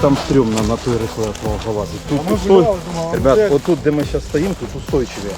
там стрьомно на той рифле залазить. Тут а гуляли, думали, Ребят, вот тут, где мы сейчас стоим, тут устойчиві.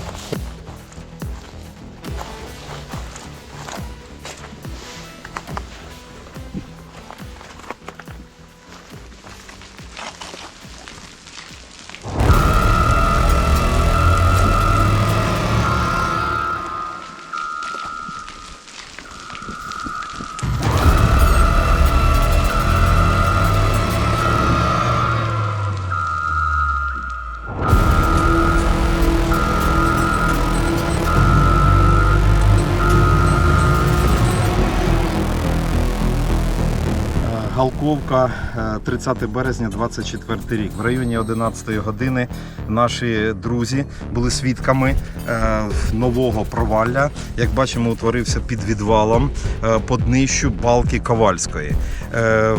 Галковка, е, 30 березня, 24 рік. В районі 11 години наші друзі були свідками е, нового провалля. Як бачимо, утворився під відвалом е, по днищу балки Ковальської. Е,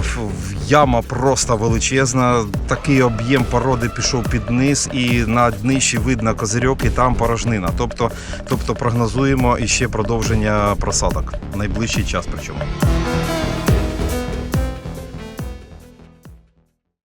Яма просто величезна. Такий об'єм породи пішов під низ, і на днищі видно козирьок, і там порожнина. Тобто, тобто прогнозуємо іще продовження просадок в найближчий час. Причому.